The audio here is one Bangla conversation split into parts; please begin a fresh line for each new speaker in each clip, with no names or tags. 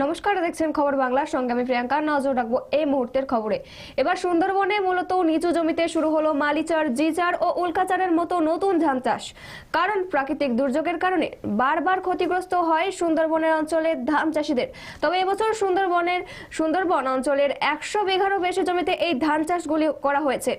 নমস্কার, দেখছেন খবর বাংলা। সঙ্গে আমি প্রিয়াঙ্কা। নজর রাখব এই মুহূর্তের খবরে। এবার সুন্দরবনে মূলত নিচু জমিতে শুরু হলো মালিচার, জিচার ও উল্কাচারের মতো নতুন ধান চাষ। কারণ প্রাকৃতিক দুর্যোগের কারণে বারবার ক্ষতিগ্রস্ত হয় সুন্দরবনের অঞ্চলের ধান চাষিদের। তবে এবছর সুন্দরবনের, সুন্দরবন অঞ্চলের একশো বিঘারও বেশি জমিতে এই ধান চাষগুলি করা হয়েছে।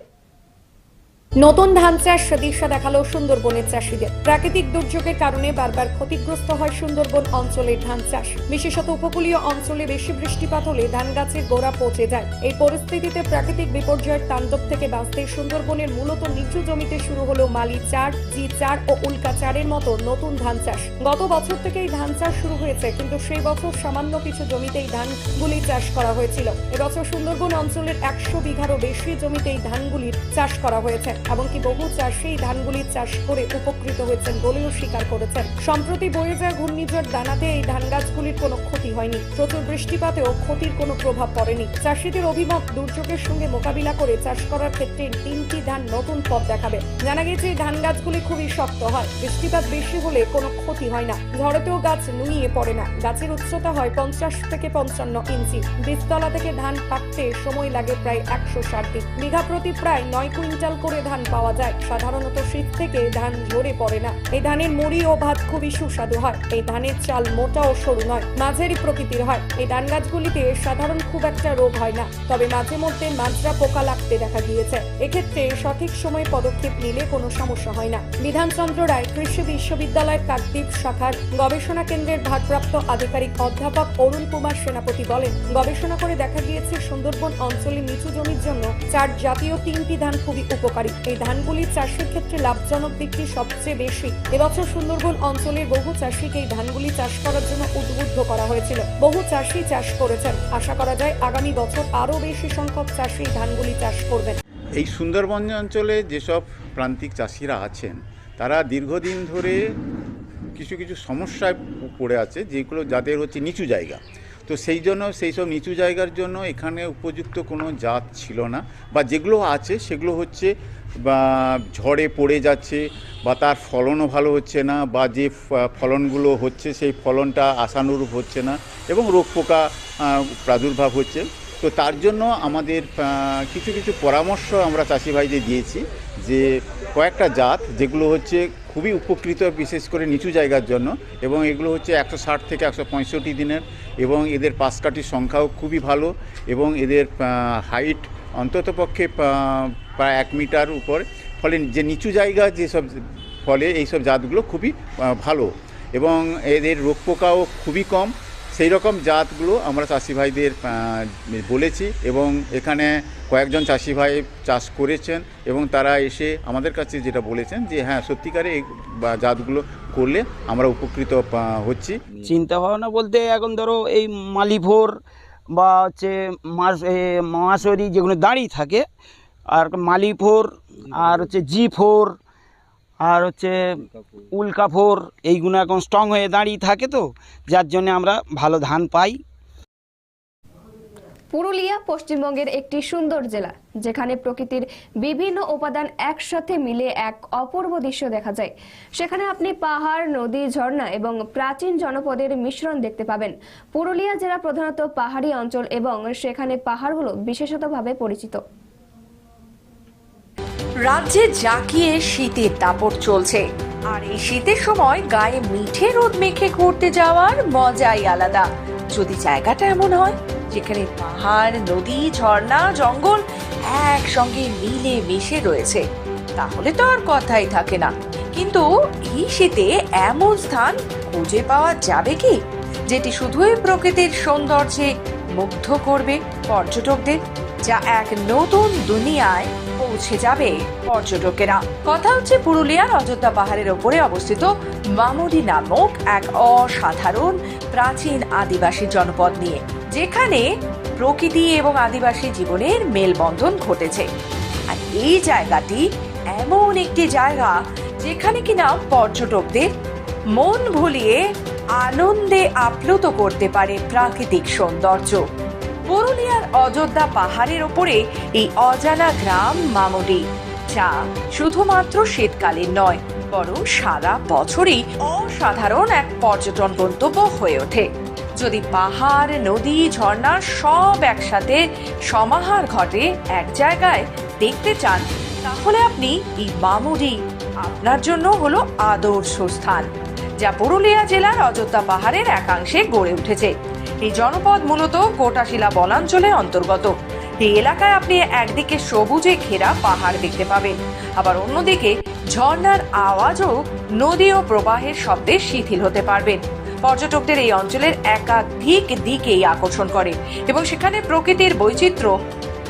নতুন ধান চাষ দিশা দেখাল সুন্দরবনের চাষিদের। প্রাকৃতিক দুর্যোগের কারণে বারবার ক্ষতিগ্রস্ত হয় সুন্দরবন অঞ্চলের ধান চাষ। বিশেষত উপকূলীয় অঞ্চলে বেশি বৃষ্টিপাত হলে ধান গাছের গোড়া পচে যায়। এই পরিস্থিতিতে প্রাকৃতিক বিপর্যয়ের তাণ্ডব থেকে বাঁচতে সুন্দরবনের মূলত নিচু জমিতে শুরু হলো মালি চার, জি চার ও উল্কা চারের মতো নতুন ধান চাষ। গত বছর থেকে এই ধান চাষ শুরু হয়েছে, কিন্তু সেই বছর সামান্য কিছু জমিতে এই ধানগুলি চাষ করা হয়েছিল। এবছর সুন্দরবন অঞ্চলের একশো বিঘারও বেশি জমিতে এই ধানগুলির চাষ করা হয়েছে। এমনকি বহু চাষি এই ধানগুলির চাষ করে উপকৃত হয়েছেন বলেও স্বীকার করেছেন। সম্প্রতি বয়ে যায় ঘূর্ণিঝড় দানাতে এই ধান গাছগুলির কোনো ক্ষতি হয়নি। প্রচুর বৃষ্টিপাতেও ক্ষতির কোনো প্রভাব পড়েনি। চাষিদের অভিমত, দুর্যোগের সঙ্গে মোকাবিলা করে চাষ করার ক্ষেত্রে তিনটি ধান নতুন পথ দেখাবে। জানা গেছে, এই ধান গাছগুলি খুবই শক্ত হয়। বৃষ্টিপাত বেশি হলে কোনো ক্ষতি হয় না। ঝড়েতেও গাছ নুইয়ে পড়ে না। গাছের উচ্চতা হয় পঞ্চাশ থেকে পঞ্চান্ন ইঞ্চি। বীজতলা থেকে ধান পাকতে সময় লাগে প্রায় একশো ষাট দিন। বিঘা প্রতি প্রায় নয় কুইন্টাল করে ধান পাওয়া যায়। সাধারণত শীত থেকে ধান ঝরে পড়ে না। এই ধানের মুড়ি ও ভাত খুবই সুস্বাদু হয়। এই ধানের চাল মোটা ও সরু নয়, মাঝারি প্রকৃতির হয়। এই ধান গাছগুলিতে সাধারণ খুব একটা রোগ হয় না। তবে মাঝে মধ্যে মাজরা পোকা লাগতে দেখা গিয়েছে। এক্ষেত্রে সঠিক সময়ে পদক্ষেপ নিলে কোনো সমস্যা হয় না। বিধানচন্দ্র রায় কৃষি বিশ্ববিদ্যালয়ের কাকদ্বীপ শাখার গবেষণা কেন্দ্রের ভারপ্রাপ্ত আধিকারিক অধ্যাপক অরুণ কুমার সেনাপতি বলেন, গবেষণা করে দেখা গিয়েছে সুন্দরবন অঞ্চলে নিচু জমির জন্য চার জাতীয় তিনটি ধান খুবই উপকারী। এই ধানগুলির চাষের ক্ষেত্রে লাভজনক দিকটি সবচেয়ে বেশি। এবছর সুন্দরবন অঞ্চলের বহু চাষিকে এই ধানগুলি চাষ করার জন্য উদ্বুদ্ধ করা হয়েছিল। বহু চাষি চাষ করেছেন। আশা করা যায় আগামী বছর আরও বেশি সংখ্যক চাষি ধানগুলি চাষ করবেন।
এই সুন্দরবন অঞ্চলে যেসব প্রান্তিক চাষিরা আছেন, তারা দীর্ঘদিন ধরে কিছু কিছু সমস্যায় পড়ে আছে, যেগুলো যাদের হচ্ছে নিচু জায়গা। তো সেই জন্য সেই সব নিচু জায়গার জন্য এখানে উপযুক্ত কোনো জাত ছিল না, বা যেগুলো আছে সেগুলো হচ্ছে বা ঝড়ে পড়ে যাচ্ছে বা তার ফলনও ভালো হচ্ছে না বা যে ফলনগুলো হচ্ছে সেই ফলনটা আশানুরূপ হচ্ছে না এবং রোগ পোকা প্রাদুর্ভাব হচ্ছে। তো তার জন্য আমাদের কিছু কিছু পরামর্শ আমরা চাষি ভাইদের দিয়েছি যে কয়েকটা জাত যেগুলো হচ্ছে খুবই উপকৃত বিশেষ করে নিচু জায়গার জন্য এবং এগুলো হচ্ছে একশো ষাট থেকে একশো পঁয়ষট্টি দিনের এবং এদের পাশকাঠির সংখ্যাও খুবই ভালো এবং এদের হাইট অন্ততপক্ষে প্রায় এক মিটার উপর। ফলে যে নিচু জায়গা যেসব ফলে এইসব জাতগুলো খুবই ভালো। এবং এদের রোগ পোকাও খুবই কম। সেই রকম জাতগুলো আমরা চাষি ভাইদের বলেছি এবং এখানে কয়েকজন চাষি ভাই চাষ করেছেন এবং তারা এসে আমাদের কাছে যেটা বলেছেন যে হ্যাঁ সত্যিকারে এই জাতগুলো করলে আমরা উপকৃত হচ্ছি।
চিন্তা ভাবনা বলতে এখন ধরো এই মালিভোর বা হচ্ছে মাস মাসরি যেগুলো দাঁড়িয়ে থাকে আর মালিফোর আর হচ্ছে জি ফোর আর হচ্ছে উল্কা ফোর এইগুলো এখন স্ট্রং হয়ে দাঁড়িয়ে থাকে তো, যার জন্য আমরা ভালো ধান পাই।
পুরুলিয়া পশ্চিমবঙ্গের একটি সুন্দর জেলা, যেখানে প্রকৃতির বিভিন্ন উপাদান একসাথে মিলে এক অপূর্ব দৃশ্য দেখা যায়। সেখানে আপনি পাহাড়, নদী, ঝর্ণা এবং প্রাচীন জনপদের মিশ্রণ দেখতে পাবেন। পুরুলিয়া জেলা প্রধানত পাহাড়ি অঞ্চল এবং সেখানে পাহাড়গুলো বিশেষতভাবে পরিচিত।
রাজ্যে জাঁকিয়ে শীতের দাপট চলছে। আর এই শীতের সময় গায়ে মিঠে রোদ মেখে ঘুরতে যাওয়ার মজাই আলাদা। যদি জায়গাটা এমন হয়, যেখানে পাহাড়, নদী, ঝর্ণা, জঙ্গল একসঙ্গে মিলে মিশে রয়েছে, তাহলে তো আর কথাই থাকে না। কিন্তু এই শীতে এমন স্থান খুঁজে পাওয়া যাবে কি? যেটি শুধুই প্রকৃতির সৌন্দর্যে মুগ্ধ করবে পর্যটকদের, যা এক নতুন দুনিয়ায় পৌঁছে যাবে পর্যটকেরা। কথা হচ্ছে পুরুলিয়ার অযোধ্যা পাহাড়ের ওপরে অবস্থিত মামুডি নামক এক অসাধারণ প্রাচীন আদিবাসী জনপদ নিয়ে, যেখানে প্রকৃতি এবং আদিবাসী জীবনের মেলবন্ধন ঘটেছে। আর এই জায়গাটি এমন একটি জায়গা যেখানে কিনা পর্যটকদের মন ভুলিয়ে আনন্দে আপ্লুত করতে পারে প্রাকৃতিক সৌন্দর্য। পুরুলিয়ার অযোধ্যা পাহাড়ের ওপরে এই অজানা গ্রাম মামুডি যা শুধুমাত্র শীতকালীন নয়, বরং সারা বছরই অসাধারণ এক পর্যটন গন্তব্য হয়ে ওঠে। যদি পাহাড়, নদী, ঝর্ণা সব একসাথে সমাহার ঘটে এক জায়গায় দেখতে চান, তাহলে আপনি এই মামুরি আপনার জন্য হলো আদর্শ স্থান, যা পুরুলিয়া জেলার অযোধ্যা পাহাড়ের একাংশে গড়ে উঠেছে। এই জনপদ মূলত কোটাশিলা বনাঞ্চলের অন্তর্গত। এই এলাকায় আপনি একদিকে সবুজে ঘেরা পাহাড় দেখতে পাবেন। আবার অন্যদিকে ঝর্ণার আওয়াজও নদী ও প্রবাহের শব্দে শিথিল হতে পারবেন। পর্যটকদের এই অঞ্চলের একাধিক দিকেই আকর্ষণ করে এবং সেখানে প্রকৃতির বৈচিত্র্য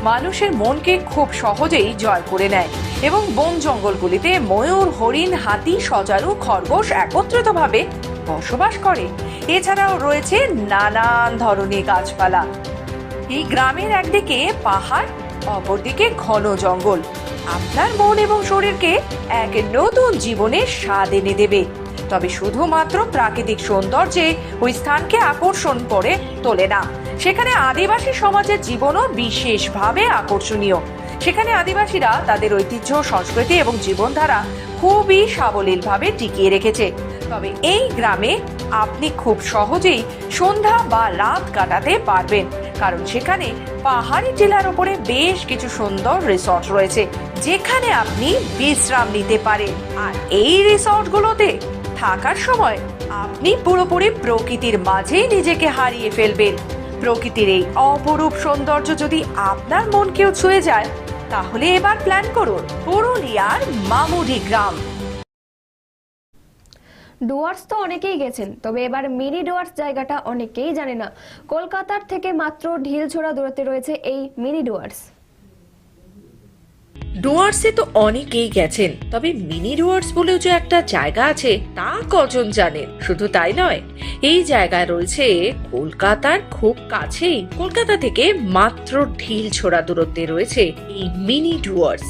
মানুষের মনকে খুব সহজেই জয় করে নেয় এবং বন জঙ্গলগুলিতে ময়ূর, হরিণ, হাতি, সজারু, খরগোশ একত্রিতভাবে বসবাস করে। এছাড়াও রয়েছে নানান ধরনের গাছপালা। এই গ্রামের একদিকে পাহাড়, অপরদিকে ঘন জঙ্গল। আপনার মন এবং শরীরকে এক নতুন জীবনের স্বাদ এনে দেবে। তবে শুধুমাত্র প্রাকৃতিক সৌন্দর্যে ওই স্থানকে আকর্ষণ করে তোলে না। সেখানে আদিবাসী সমাজের জীবনও বিশেষভাবে আকর্ষণীয়। সেখানে আদিবাসীরা তাদের ঐতিহ্য, সংস্কৃতি এবং জীবনধারা খুবই সাবলীলভাবে টিকিয়ে রেখেছে। তবে এই গ্রামে আপনি খুব সহজেই সন্ধ্যা বা রাত কাটাতে পারবেন, কারণ সেখানে পাহাড়ি টিলার উপরে বেশ কিছু সুন্দর রিসর্ট রয়েছে, যেখানে আপনি বিশ্রাম নিতে পারেন। আর এই রিসর্টগুলোতে থাকার সময় আপনি পুরোপুরি প্রকৃতির মাঝে নিজেকে হারিয়ে ফেলবেন। প্রকৃতির এই অপরূপ সৌন্দর্য যদি আপনার মনকেও ছুঁয়ে যায়, তাহলে এবার প্ল্যান করুন পুরুলিয়ার মামুডি গ্রাম।
ডুয়ার্স তো অনেকেই গেছেন, তবে এবার মিনি ডুয়ার্স জায়গাটা অনেকেই জানে না। কলকাতার থেকে মাত্র ঢিল ছোড়া দূরত্বে রয়েছে এই মিনি ডুয়ার্স।
ডুয়ার্সে তো অনেকেই গেছেন, তবে মিনি ডুয়ার্স বলেও যে একটা জায়গা আছে, তা কজন জানেন? শুধু তাই নয়, এই জায়গায় রয়েছে কলকাতার খুব কাছেই, কলকাতা থেকে মাত্র ঢিল ছোড়া দূরত্বে রয়েছে এই মিনি ডুয়ার্স,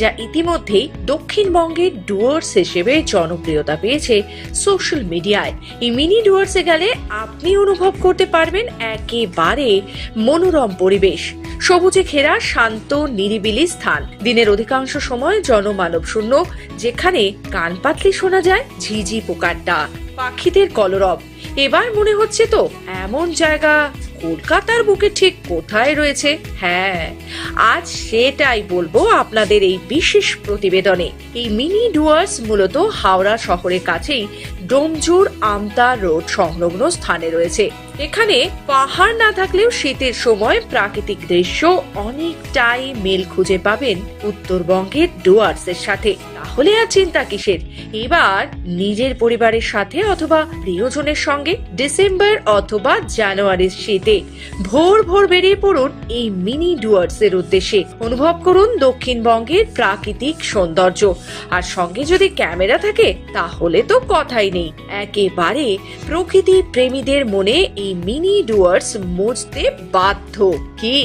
যা ইতিমধ্যেই দক্ষিণবঙ্গের ডুয়ার্স হিসেবে জনপ্রিয়তা পেয়েছে সোশ্যাল মিডিয়ায়। এই মিনি ডুয়ার্সে গেলে আপনি অনুভব করতে পারবেন একেবারে মনোরম পরিবেশ, সবুজে ঘেরা শান্ত নিরিবিলি স্থান, দিনের অধিকাংশ সময় জনমানব শূন্য, যেখানে কান পাতলে শোনা যায় ঝিঝি পোকার ডাক পাখিদের কলরব। এবার মনে হচ্ছে তো এমন জায়গা, কলকাতার বুকে ঠিক কোথায় রয়েছে? হ্যাঁ আজ সেটাই বলব আপনাদের এই বিশেষ প্রতিবেদনে। এই মিনি ডুয়ার্স মূলত হাওড়া শহরের কাছেই ডোমজুর আমতা রোড সংলগ্ন স্থানে রয়েছে। এখানে পাহাড় না থাকলেও শীতের সময় প্রাকৃতিক দৃশ্য অনেকটাই মেল খুঁজে পাবেন উত্তরবঙ্গের ডুয়ার্সের সাথে। তাহলে আর চিন্তা কিসের? এবার নিজের পরিবারের সাথে অথবা প্রিয়জনের সঙ্গে ডিসেম্বর অথবা জানুয়ারির শীতে ভোর ভোর বেরিয়ে পড়ুন এই মিনি ডুয়ার্স এর উদ্দেশ্যে। অনুভব করুন দক্ষিণবঙ্গের প্রাকৃতিক সৌন্দর্য। আর সঙ্গে যদি ক্যামেরা থাকে, তাহলে তো কথাই নেই। একেবারে প্রকৃতি প্রেমীদের মনে এই মিনি ডুয়ার্স মজতে বাধ্য কি?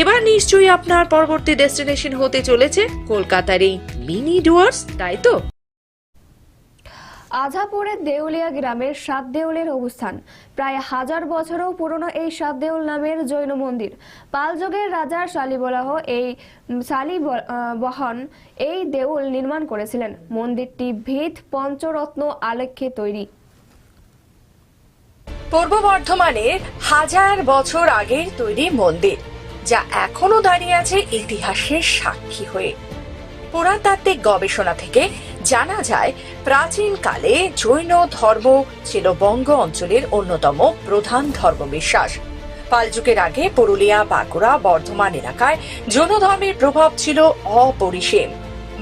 এবার নিশ্চয়ই আপনার পরবর্তী ডেস্টিনেশন হতে চলেছে কলকাতার এই মিনি ডুয়ার্স তাই তো?
আজাপুরের দেউলিয়া গ্রামের সাত দেউলের অবস্থান। প্রায় হাজার বছরও পুরনো এই সাত দেউল নামের জৈন মন্দির। পালযুগের রাজার শালিবলাহ এই শালি বহন এই দেউল নির্মাণ করেছিলেন। মন্দিরটি ভিত পঞ্চরত্ন আলেখ্যে তৈরি।
পূর্ব বর্ধমানের হাজার বছর আগের তৈরি মন্দির, যা এখনও দাঁড়িয়ে আছে ইতিহাসের সাক্ষী হয়ে। পুরাতাত্ত্বিক গবেষণা থেকে জানা যায় প্রাচীনকালে জৈন ধর্ম ছিল বঙ্গ অঞ্চলের অন্যতম প্রধান ধর্মবিশ্বাস। পালযুগের আগে পুরুলিয়া, বাঁকুড়া, বর্ধমান এলাকায় জৈন ধর্মের প্রভাব ছিল অপরিসীম।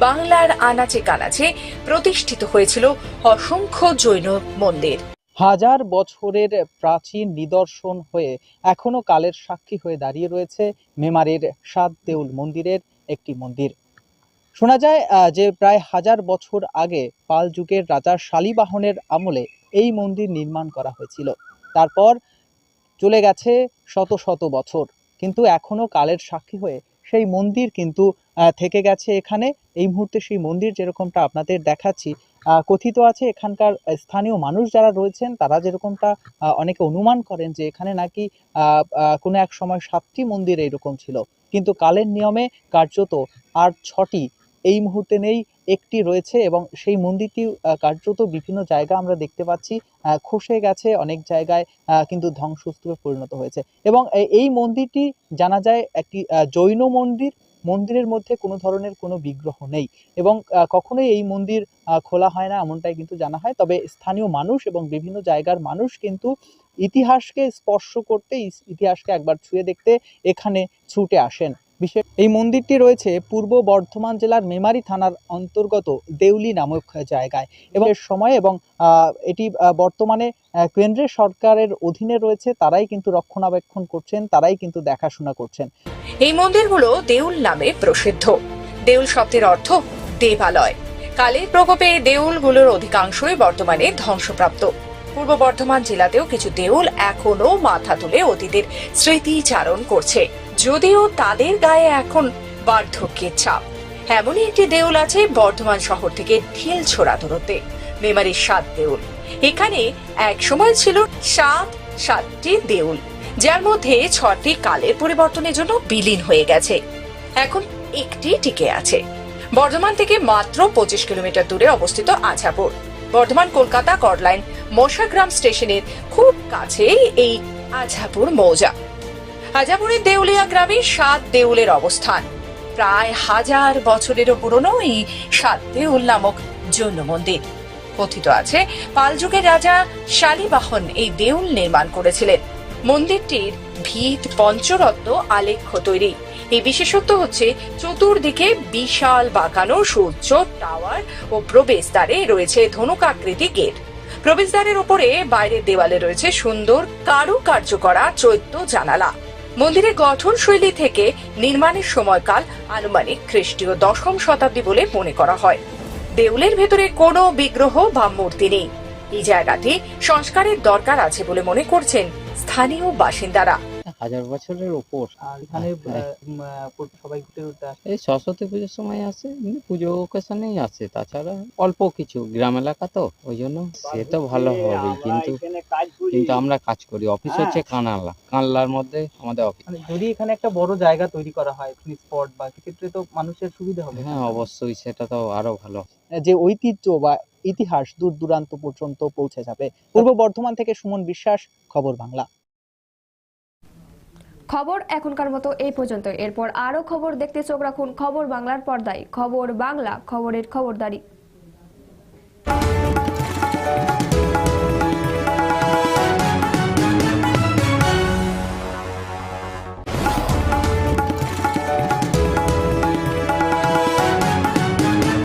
বাংলার আনাচে কানাচে প্রতিষ্ঠিত হয়েছিল অসংখ্য জৈন মন্দির।
হাজার বছরের প্রাচীন নিদর্শন হয়ে এখনও কালের সাক্ষী হয়ে দাঁড়িয়ে রয়েছে মেমারের সাত দেউল মন্দিরের একটি মন্দির। শোনা যায় যে প্রায় হাজার বছর আগে পাল যুগের রাজা শালিবাহনের আমলে এই মন্দির নির্মাণ করা হয়েছিল। তারপর চলে গেছে শত শত বছর। কিন্তু এখনও কালের সাক্ষী হয়ে সেই মন্দির কিন্তু থেকে গেছে এখানে। এই মুহূর্তে সেই মন্দির যেরকমটা আপনাদের দেখাচ্ছি কথিত আছে, এখানকার স্থানীয় মানুষ যারা রয়েছেন, তারা যেরকমটা অনেকে অনুমান করেন যে এখানে নাকি কোনো এক সময় সাতটি মন্দির এইরকম ছিল। কিন্তু কালের নিয়মে কার্যত আর ছটি। এই মুহূর্তে নেই, একটি রয়েছে এবং সেই মন্দিরটি কার্যত বিভিন্ন জায়গা আমরা দেখতে পাচ্ছি খসে গেছে অনেক জায়গায় কিন্তু ধ্বংসস্তূপে পরিণত হয়েছে। এবং এই মন্দিরটি জানা যায় একটি জৈন মন্দির মন্দিরের মধ্যে কোনো ধরনের কোনো বিগ্রহ নেই এবং কখনোই এই মন্দির খোলা হয় না এমনটাই কিন্তু জানা হয়। তবে স্থানীয় মানুষ এবং বিভিন্ন জায়গার মানুষ কিন্তু ইতিহাসকে স্পর্শ করতে, ইতিহাসকে একবার ছুঁয়ে দেখতে এখানে ছুটে আসেন। বিশেষ এই মন্দিরটি রয়েছে পূর্ব বর্ধমান জেলার মেমারি থানার অন্তর্গত দেউলি নামক জায়গায়। এবং সময় এবং এটি বর্তমানে কেন্দ্রের সরকারের অধীনে রয়েছে, তারাই কিন্তু রক্ষণাবেক্ষণ করছেন, তারাই কিন্তু দেখাশোনা করছেন।
এই মন্দিরগুলো দেউল নামে প্রসিদ্ধ। দেউল শব্দের অর্থ দেবালয়। কালের প্রকোপে দেউলগুলোর অধিকাংশই বর্তমানে ধ্বংসপ্রাপ্ত। পূর্ব বর্ধমান জেলাতেও কিছু দেউল এখনও মাথা তুলে অতীতের স্মৃতিচারণ করছে। যদিও তাদের গায়ে এখন বার্ধক্যের ছাপ। এমনই একটি দেউল আছে বর্ধমান শহর থেকে ঢিল ছোড়া দূরত্বে। মেমারির সাত দেউল। এখানে এক সময় ছিল সাত সাতটি দেউল, যার মধ্যে ছটি কালের পরিবর্তনের জন্য বিলীন হয়ে গেছে। এখন একটি টিকে আছে। বর্ধমান থেকে মাত্র পঁচিশ কিলোমিটার দূরে অবস্থিত আছাপুর বর্ধমান, কলকাতা কর্ডলাইন মশাগ্রাম স্টেশনের খুব কাছেই এই আছাপুর মৌজা। আজাপুরের দেউলিয়া গ্রামে সাত দেউলের অবস্থান। প্রায় হাজার বছরেরও পুরনো এই সাত দেউল নামক জৈন মন্দির। কথিত আছে, পাল যুগের রাজা শালিবাহন এই দেউল নির্মাণ করেছিলেন। মন্দিরটির ভিত পঞ্চরত্ন আলেখ্য তৈরি। এই বিশেষত্ব হচ্ছে, চতুর্দিকে বিশাল বাঁকানো সূর্য, টাওয়ার ও প্রবেশদ্বারে রয়েছে ধনুকাকৃতি গেট। প্রবেশদ্বারের উপরে বাইরের দেওয়ালে রয়েছে সুন্দর কারুকার্য করা চৈত্য জানালা। মন্দিরের গঠন শৈলী থেকে নির্মাণের সময়কাল আনুমানিক খ্রিস্টীয় দশম শতাব্দী বলে মনে করা হয়। দেউলের ভেতরে কোনো বিগ্রহ বা মূর্তি নেই। এই জায়গাটি সংস্কারের দরকার আছে বলে মনে করছেন স্থানীয় বাসিন্দারা।
হাজার বছরের ওপর
আর এখানে
হ্যাঁ।
সবাই ঘুরে ঘুরতে আসে?
এই সরস্বতী পুজোর সময় আসে এমনি পুজো ওকেশনেই আসে। তাছাড়া অল্প কিছু গ্রাম এলাকা তো ওই জন্য সে তো ভালো হবে কিন্তু কিন্তু আমরা কাজ করি। অফিস হচ্ছে কানালা। কানলার মধ্যে আমাদের অফিস
মানে যদি এখানে একটা বড় জায়গা তৈরি করা হয় স্পট বা সেক্ষেত্রে তো মানুষের সুবিধা হবে।
হ্যাঁ অবশ্যই সেটা তো আরও ভালো।
যে ঐতিহ্য বা ইতিহাস দূর দূরান্ত পর্যন্ত পৌঁছে যাবে। পূর্ব বর্ধমান থেকে সুমন বিশ্বাস খবর বাংলা।
খবর এখনকার মতো এই পর্যন্ত। এরপর আরও খবর দেখতে চোখ রাখুন খবর বাংলার পর্দায়। খবর বাংলা, খবরের খবরদারি।